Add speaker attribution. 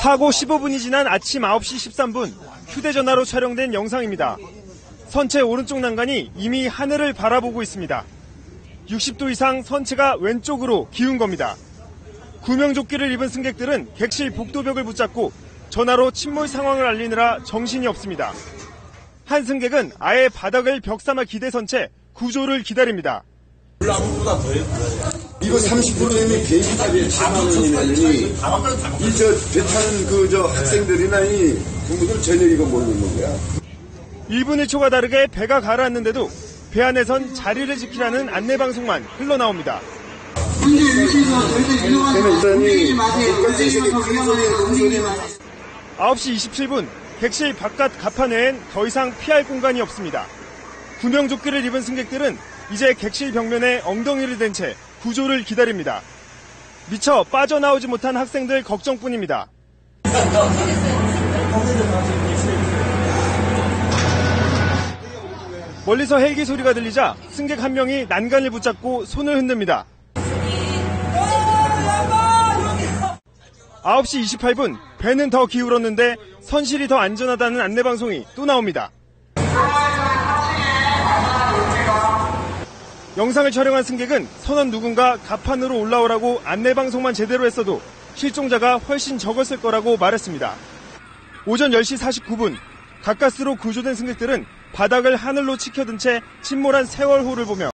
Speaker 1: 사고 15분이 지난 아침 9시 13분 휴대전화로 촬영된 영상입니다. 선체 오른쪽 난간이 이미 하늘을 바라보고 있습니다. 60도 이상 선체가 왼쪽으로 기운 겁니다. 구명조끼를 입은 승객들은 객실 복도벽을 붙잡고 전화로 침몰 상황을 알리느라 정신이 없습니다. 한 승객은 아예 바닥을 벽 삼아 기대선 채 구조를 기다립니다.
Speaker 2: 이거 30%면 비행기값이 4만 원이면이 이저 배 타는 그 저 학생들이나 이 부모들 전혀 이거 모르는 거야.
Speaker 1: 1분 1초가 다르게 배가 가라앉는데도 배 안에선 자리를 지키라는 안내 방송만 흘러나옵니다.
Speaker 3: 절대 유용한 움직이지 마세요. 위험해요. 움직이지 마세요.
Speaker 1: 9시 27분 객실 바깥 가판 외엔 더 이상 피할 공간이 없습니다. 구명조끼를 입은 승객들은 이제 객실 벽면에 엉덩이를 댄 채 구조를 기다립니다. 미처 빠져나오지 못한 학생들 걱정뿐입니다. 멀리서 헬기 소리가 들리자 승객 한 명이 난간을 붙잡고 손을 흔듭니다. 9시 28분 배는 더 기울었는데 선실이 더 안전하다는 안내방송이 또 나옵니다. 영상을 촬영한 승객은 선원 누군가 가판으로 올라오라고 안내방송만 제대로 했어도 실종자가 훨씬 적었을 거라고 말했습니다. 오전 10시 49분 가까스로 구조된 승객들은 바닥을 하늘로 치켜든 채 침몰한 세월호를 보며